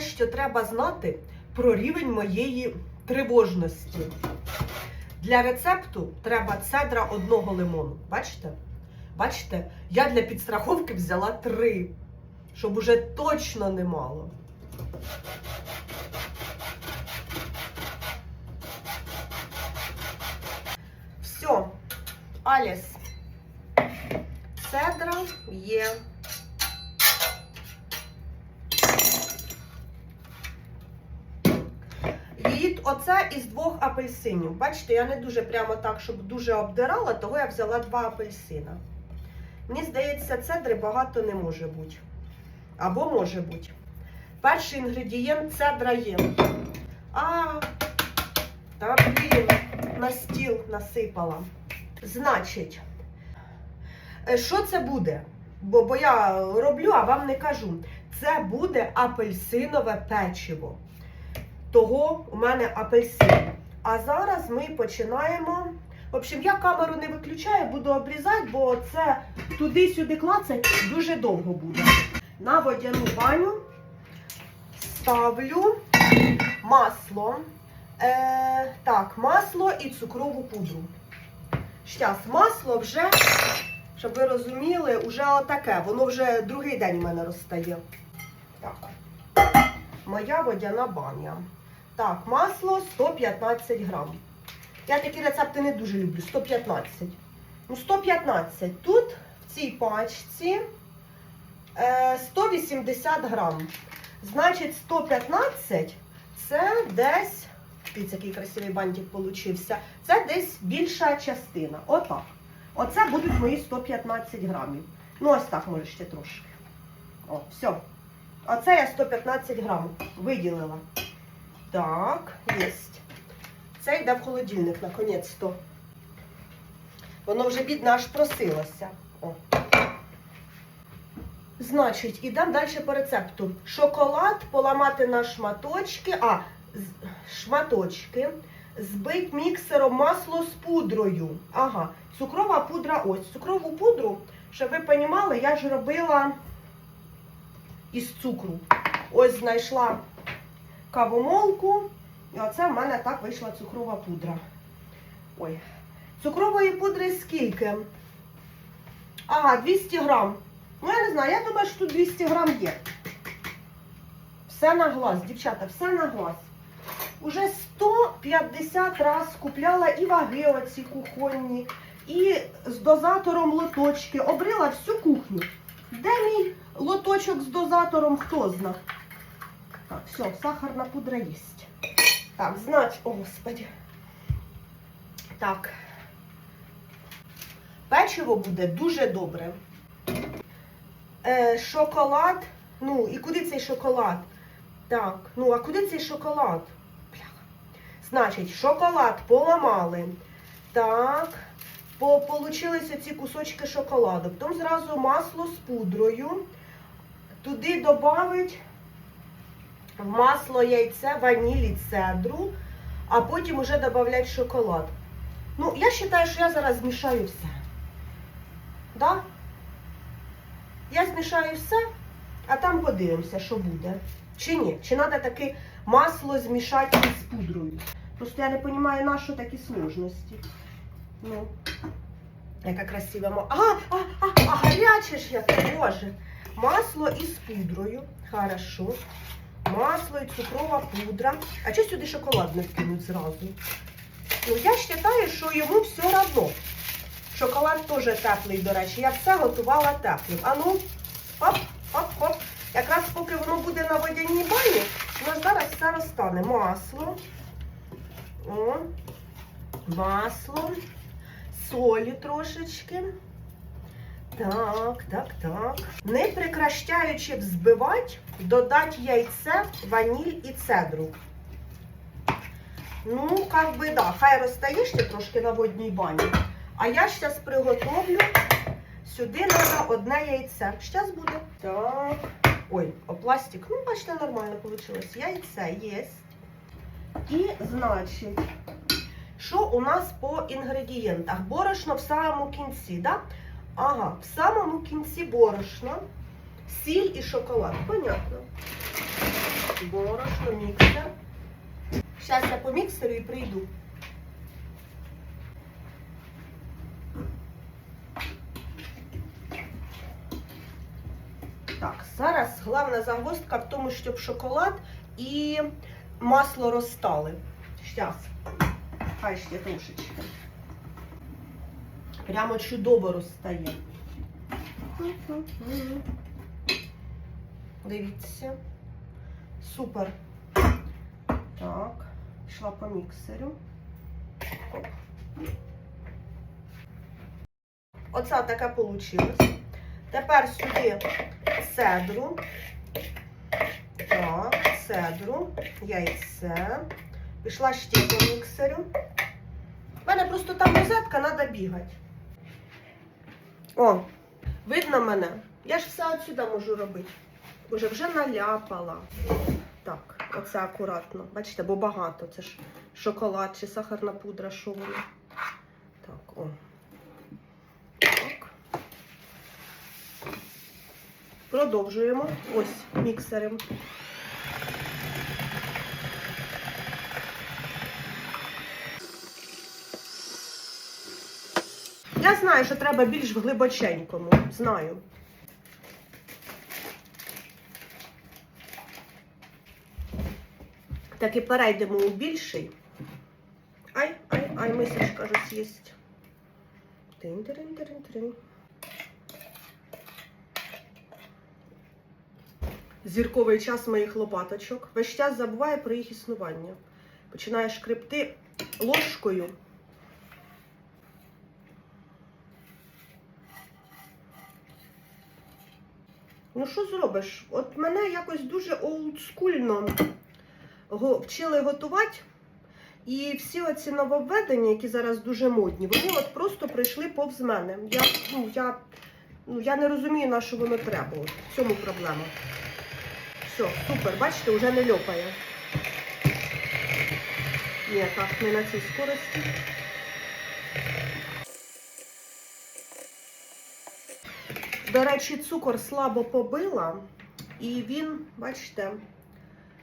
що треба знати про рівень моєї тривожності. Для рецепту треба цедра одного лимону. Бачите? Бачите, я для підстраховки взяла три, щоб уже точно немало. Все, Аліс. Цедра є. Її оце із двох апельсинів. Бачите, я не дуже прямо так, щоб дуже обдирала, того я взяла два апельсина. Мені здається, цедри багато не може бути. Або може бути. Перший інгредієнт цедра є. А, та блін, на стіл насипала. Значить, е, що це буде? Бо, бо я роблю, а вам не кажу. Це буде апельсинове печиво. Того у мене апельсин. А зараз ми починаємо. В общем, я камеру не виключаю, буду обрізати, бо це туди-сюди клацать дуже довго буде. На водяну баню ставлю масло. Е, так, масло і цукрову пудру. Щас, масло вже, щоб ви розуміли, вже отаке. Воно вже другий день у мене розстає. Так. Моя водяна баня. Так, масло 115 грам. Я такі рецепти не дуже люблю. 115. Ну, 115. Тут в цій пачці е, 180 грам. Значить, 115 це десь. Дивіться, який красивий бантик получився. Це десь більша частина. Отак. Оце будуть мої 115 грамів. Ну, ось так, може, ще трошки. О, все. Оце я 115 грамів виділила. Так, єсть. Це йде в холодильник, наконець-то. Воно вже бідно аж просилося. О. Значить, ідемо далі по рецепту. Шоколад поламати на шматочки, а, шматочки, збить міксером масло з пудрою. Ага, цукрова пудра ось. Цукрову пудру, щоб ви розуміли, я ж робила із цукру. Ось знайшла кавомолку. І оце в мене так вийшла цукрова пудра. Ой. Цукрової пудри скільки? Ага, 200 грам. Ну, я не знаю, я думаю, що тут 200 грам є. Все на глаз, дівчата, все на глаз. Уже 150 раз купляла і ваги оці кухонні, і з дозатором лоточки. Обрила всю кухню. Де мій лоточок з дозатором, хто зна? Так, все, сахарна пудра є. Так, значить, о, господи. Так. Печиво буде дуже добре. Е, шоколад. Ну, і куди цей шоколад? Так, ну, а куди цей шоколад? Бляха. Значить, шоколад поламали. Так. По, получилися ці кусочки шоколаду. Потім зразу масло з пудрою. Туди додавить масло яйце, ваніль і цедру, а потім уже додавати шоколад. Ну, я вважаю, що я зараз змішаю все. Да? Я змішаю все, а там подивимося, що буде. Чи ні? Чи треба таке масло змішати з пудрою? Просто я не розумію, на що такі сложності. Ну, яка красива мо. А, а, а, а гаряче ж яке, боже. Масло із пудрою. Хорошо. Масло і цукрова пудра. А чи сюди шоколад не вкинуть зразу? Ну, я вважаю, що йому все одно. Шоколад теж теплий, до речі. Я все готувала теплим. А ну, оп, оп, оп. Якраз поки воно буде на водяній бані, у нас зараз все розтане. Масло. О, масло. Солі трошечки. Так, так, так. Не прекращаючи взбивати, додати яйце, ваніль і цедру. Ну, как би, да, хай розтає ще трошки на водній бані. А я зараз приготовлю. Сюди треба одне яйце. Зараз буде. Так. Ой, о пластик. Ну, бачите, нормально вийшло. Яйце є. І, значить, що у нас по інгредієнтах? Борошно в самому кінці, да? Ага, в самому кінці борошно, сіль і шоколад. Понятно. борошно, міксер. Зараз я по міксеру і прийду. Так, зараз головна загвоздка в тому, щоб шоколад і масло розстали. Зараз. Хай ще трошечки. Прямо чудово розстає. Дивіться. Супер. Так, пішла по міксерю. Оце таке вийшло. Тепер сюди цедру. Так, цедру, яйце. Пішла ще по міксерю. У мене просто там розетка, треба бігати. О, видно мене? Я ж все отсюди можу робити. Боже, вже наляпала. Так, оце акуратно. Бачите, бо багато. Це ж шоколад чи сахарна пудра, що воно. Так, о. Так. Продовжуємо. Ось міксером. Я знаю, що треба більш в глибоченькому. Знаю. Так і перейдемо у більший. Ай, ай, ай, мисочка ж з'їсть. Тин-тирин-тирин-тирин. Зірковий час моїх лопаточок. Весь час забуває про їх існування. Починає шкребти ложкою. Ну, що зробиш? От мене якось дуже олдскульно вчили готувати. І всі оці нововведення, які зараз дуже модні, вони от просто прийшли повз мене. Я, ну, я, ну, я не розумію, на що воно треба. От, в цьому проблема. Все, супер, бачите, вже не льопає. Ні, так, не на цій скорості. До речі, цукор слабо побила, і він, бачите,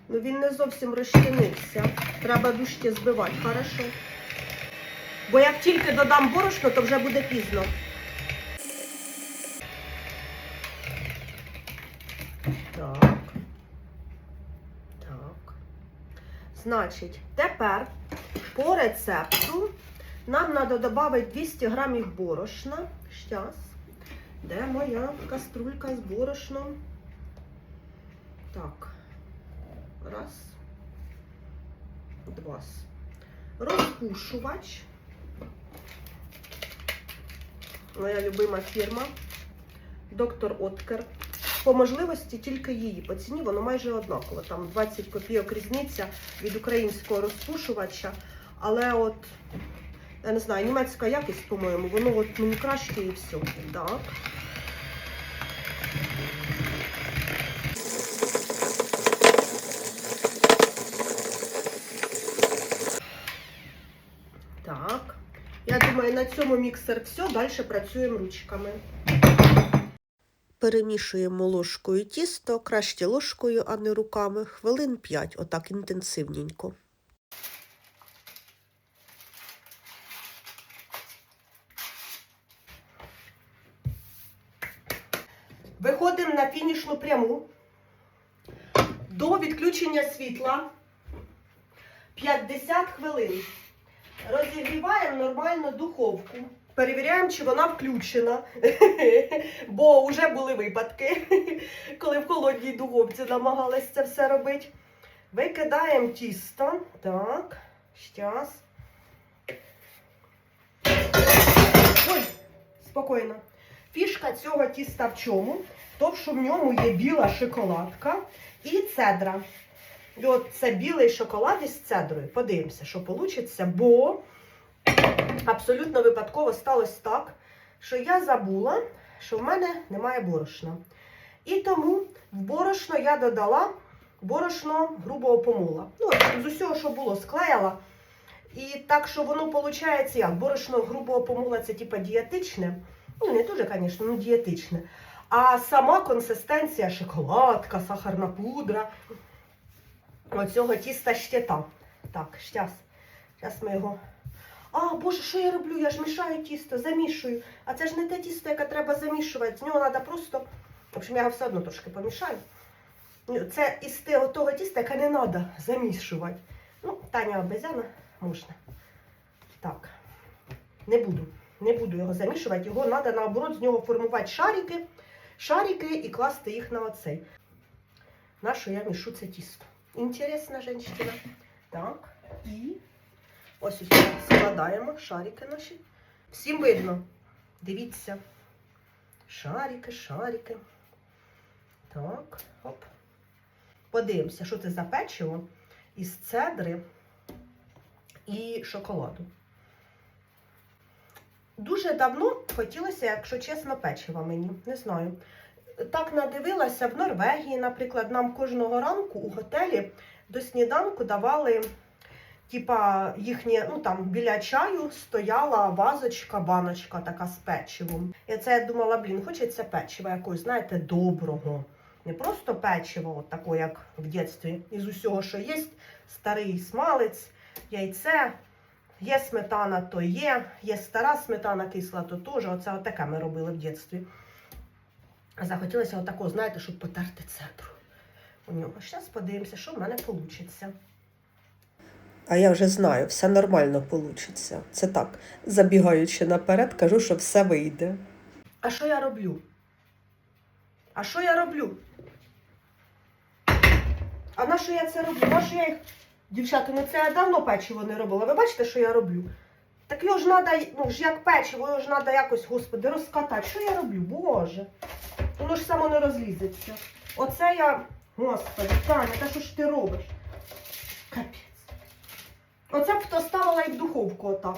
ну він не зовсім розчинився. Треба дужче збивати, хорошо. Бо як тільки додам борошно, то вже буде пізно. Так. Так. Значить, тепер по рецепту нам треба додати 200 грамів борошна. Щас. Де моя каструлька з борошном? Так. Раз. Два. Розпушувач. Моя любима фірма. Доктор Откер. По можливості тільки її. По ціні воно майже однаково. Там 20 копійок різниця від українського розпушувача. Але от, я не знаю, німецька якість, по-моєму, воно от мені краще і все. Так. Так. Я думаю, на цьому міксер все. Далі працюємо ручками. Перемішуємо ложкою тісто, краще ложкою, а не руками, хвилин 5, отак інтенсивненько. Виходимо на фінішну пряму. До відключення світла 50 хвилин. Розігріваємо нормально духовку. Перевіряємо, чи вона включена. Бо вже були випадки, коли в холодній духовці намагалась це все робити. Викидаємо тісто. Так, щас. Ой, спокійно. Фішка цього тіста в чому? То, що в ньому є біла шоколадка і цедра. І от це білий шоколад із цедрою. Подивимося, що вийде, бо абсолютно випадково сталося так, що я забула, що в мене немає борошна. І тому в борошно я додала борошно грубого помола. Ну, з усього, що було, склеїла. І так, що воно виходить, як борошно грубого помола це типа дієтичне. Ну, не дуже, звісно, ну дієтичне. А сама консистенція шоколадка, сахарна пудра. оцього тіста щита. Так, щас. Щас ми його. А, боже, що я роблю? Я ж мішаю тісто, замішую. А це ж не те тісто, яке треба замішувати. З нього треба просто. В общем, я його все одно трошки помішаю. Ну, Це із того тіста, яке не треба замішувати. Ну, Таня обезяна можна. Так. Не буду. Не буду його замішувати. Його треба наоборот з нього формувати шарики, шарики і класти їх на оцей. На що я мішу це тісто? Інтересна жінка. Так. І ось ось складаємо шарики наші. Всім видно. Дивіться. Шарики, шарики. Так, оп. Подивимося, що це за печиво із цедри і шоколаду. Дуже давно хотілося, якщо чесно, печива мені. Не знаю. Так надивилася в Норвегії, наприклад, нам кожного ранку у готелі до сніданку давали, типа, їхнє, ну там біля чаю стояла вазочка, баночка така з печивом. І це я думала, блін, хочеться печива якогось, знаєте, доброго. Не просто печиво, от таке, як в дитинстві, із усього, що є, старий смалець, яйце, є сметана, то є, є стара сметана кисла, то теж. Оце отаке ми робили в дитинстві. Захотілося отакого, знаєте, щоб потерти цедру у нього. Зараз подивимося, що в мене вийде. А я вже знаю, все нормально вийде. Це так, забігаючи наперед, кажу, що все вийде. А що я роблю? А що я роблю? А на що я це роблю? На що я їх. Дівчата, ну це я давно печиво не робила. Ви бачите, що я роблю? Так його ж треба, ну ж як печиво, його ж треба якось, господи, розкатати. Що я роблю? Боже. Воно ж само не розлізеться. Оце я. Господи, Таня, та що ж ти робиш? Капець. Оце б хто ставила і в духовку отак.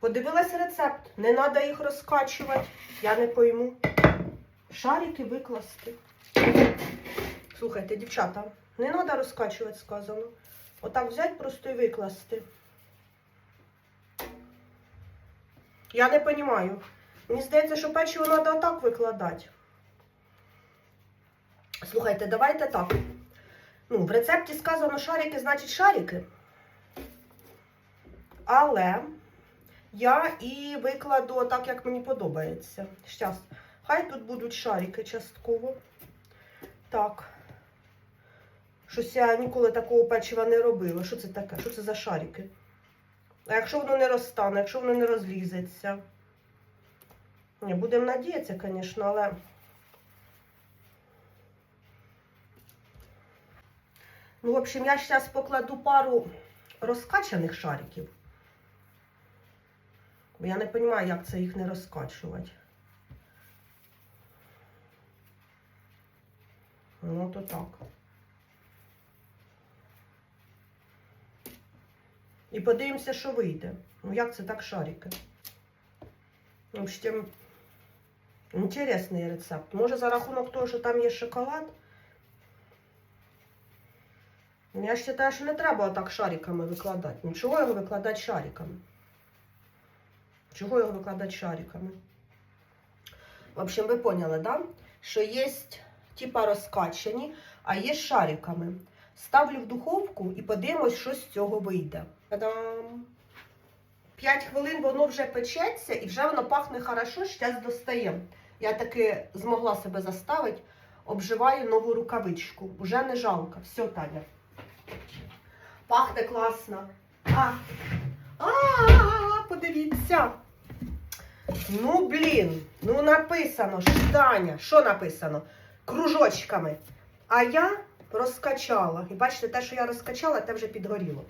Подивилась рецепт. Не треба їх розкачувати. Я не пойму. Шарики викласти. Слухайте, дівчата, не треба розкачувати, сказано. Отак взяти просто і викласти. Я не розумію. Мені здається, що печиво треба отак викладати. Слухайте, давайте так. Ну, в рецепті сказано шарики, значить шарики. Але я і викладу так, як мені подобається. Щас. Хай тут будуть шарики частково. Так. Щось я ніколи такого печива не робила. Що це таке? Що це за шарики? А якщо воно не розтане, якщо воно не розлізеться? Ні, будемо надіятися, звісно, але. Ну, в общем, я зараз покладу пару розкачаних шариків. Бо я не розумію, як це їх не розкачувати. Ну, то так. І подивимося, що вийде. Ну, як це так шарики? В общем, інтересний рецепт. Може, за рахунок того, що там є шоколад. Я вважаю, що не треба отак шариками викладати. Ну, чого його викладати шариками? Чого його викладати шариками? В общем, ви поняли, да? Що є типа розкачані, а є шариками. Ставлю в духовку і подивимось, що з цього вийде. 5 хвилин воно вже печеться і вже воно пахне хорошо, зараз достаємо. Я таки змогла себе заставити, обживаю нову рукавичку. Уже не жалко. Все, Таня. Пахне класно. А, а, подивіться. Ну, блін, ну написано, ж, Таня, що написано? Кружочками. А я розкачала. І бачите, те, що я розкачала, те вже підгоріло.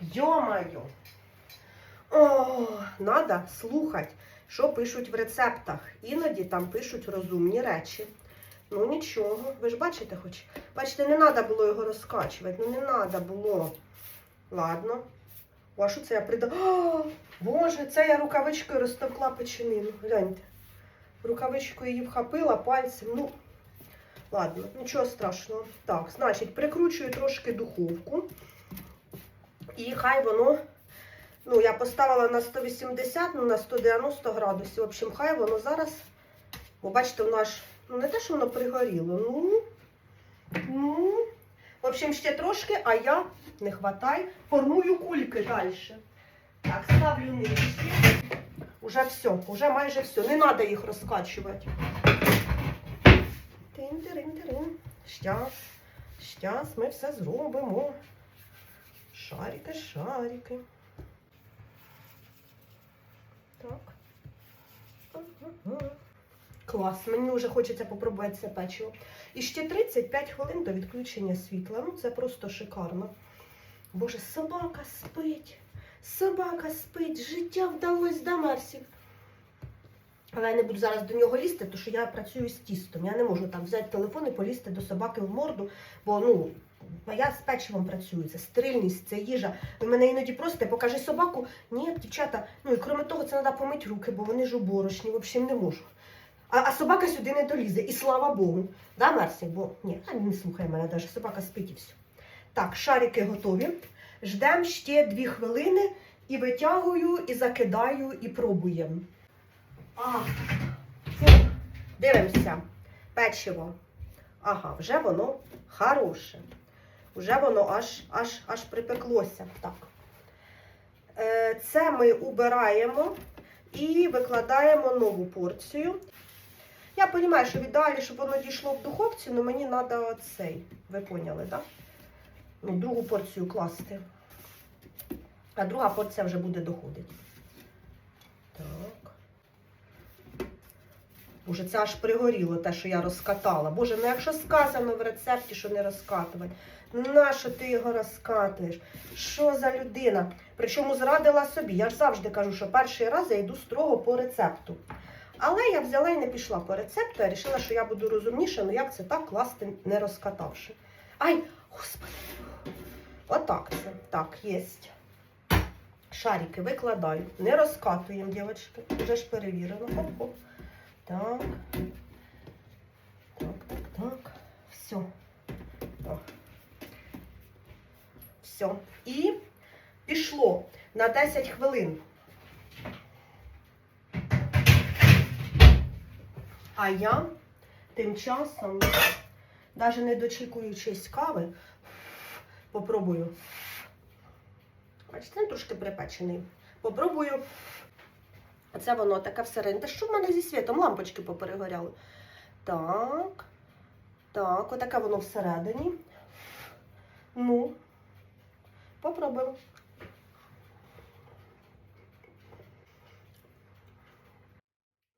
Йо-майо. О, надо слухати, що пишуть в рецептах. Іноді там пишуть розумні речі. Ну нічого, ви ж бачите хоч. Бачите, не треба було його розкачувати. Ну не треба було. Ладно. О, а що це я придав? О, Боже, це я рукавичкою розтовкла печенину. Гляньте. Рукавичкою її вхопила пальцем. Ну, ладно, нічого страшного. Так, значить, прикручую трошки духовку. І хай воно. Ну, я поставила на 180, ну на 190 градусів. В общем, хай воно зараз. Бо бачите, воно аж, ну не те, що воно пригоріло. Ну, ну, В общем, ще трошки, а я не хватай, формую кульки далі. Так, ставлю нижче. Уже все, уже майже все. Не треба їх розкачувати. Тин-тирин-тирин. Щас, щас ми все зробимо. Шарики, шарики. Так. Клас, мені вже хочеться попробувати це печиво. І ще 35 хвилин до відключення світла. Ну, це просто шикарно. Боже, собака спить. Собака спить. Життя вдалось до Мерсів. Але я не буду зараз до нього лізти, тому що я працюю з тістом. Я не можу там взяти телефон і полізти до собаки в морду, бо ну. Я з печивом працюю, це стерильність, це їжа. Ви мене іноді просите, покажи собаку. Ні, дівчата, ну і крім того, це треба помити руки, бо вони ж уборошні, в общем, не можу. А, а собака сюди не долізе, і слава Богу. Да, Мерсі? Бо ні, не слухай мене, навіть собака спить і все. Так, шарики готові. Ждемо ще дві хвилини і витягую, і закидаю, і пробуємо. А. Дивимося. Печиво. Ага, вже воно хороше. Вже воно аж, аж, аж припеклося. Так. Е, Це ми убираємо і викладаємо нову порцію. Я розумію, що ідеалі, щоб воно дійшло в духовці, але мені треба цей. Ви поняли, так? Ну, другу порцію класти. А друга порція вже буде доходити. Так. Боже, це аж пригоріло те, що я розкатала. Боже, ну якщо сказано в рецепті, що не розкатувати, нащо ти його розкатуєш? Що за людина? Причому зрадила собі. Я ж завжди кажу, що перший раз я йду строго по рецепту. Але я взяла і не пішла по рецепту, я вирішила, що я буду розумніша, ну як це так класти, не розкатавши. Ай, господи. Отак це. Так, єсть. Шарики викладаю. Не розкатуємо, дівчатки. Вже ж перевірено. Хоп-хоп. Так. Так, так, так. Все. Все. І пішло на 10 хвилин. А я тим часом, навіть не дочікуючись кави, попробую. Бачите, трошки припечений. Попробую. Оце воно таке всередині. Та що в мене зі світом? Лампочки поперегоряли. Так. Так, отаке воно всередині. Ну, попробуємо.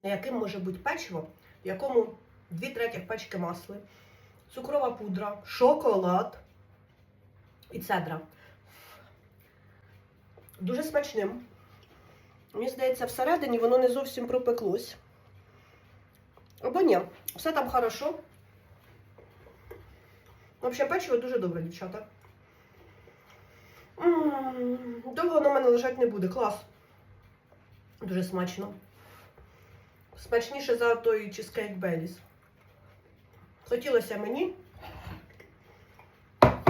Яким може бути печиво, в якому 2 третіх пачки масли, цукрова пудра, шоколад і цедра. Дуже смачним. Мені здається, всередині воно не зовсім пропеклось. Або ні, все там хорошо. В общем, печиво дуже добре, дівчата. М, Довго воно в мене лежати не буде. Клас. Дуже смачно. Смачніше за той чизкейк Беліс. Хотілося мені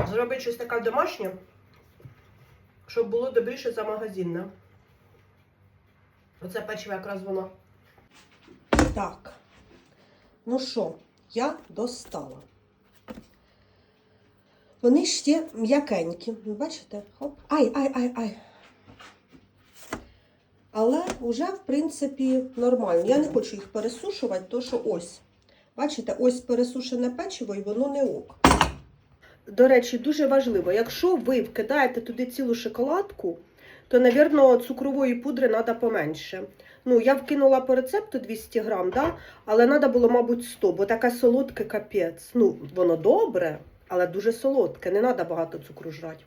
зробити щось таке домашнє, щоб було добріше за магазинне. Оце печиво якраз воно. Так. Ну що, я достала. Вони ще м'якенькі. Бачите? Хоп. Ай, ай, ай, ай. Але вже, в принципі, нормально. Я не хочу їх пересушувати, то що ось. Бачите, ось пересушене печиво і воно не ок. До речі, дуже важливо, якщо ви вкидаєте туди цілу шоколадку, то, напевно, цукрової пудри треба поменше. Ну, я вкинула по рецепту 200 грам, да? але треба було, мабуть, 100, бо таке солодке капець. Ну, воно добре, але дуже солодке, не треба багато цукру жрати.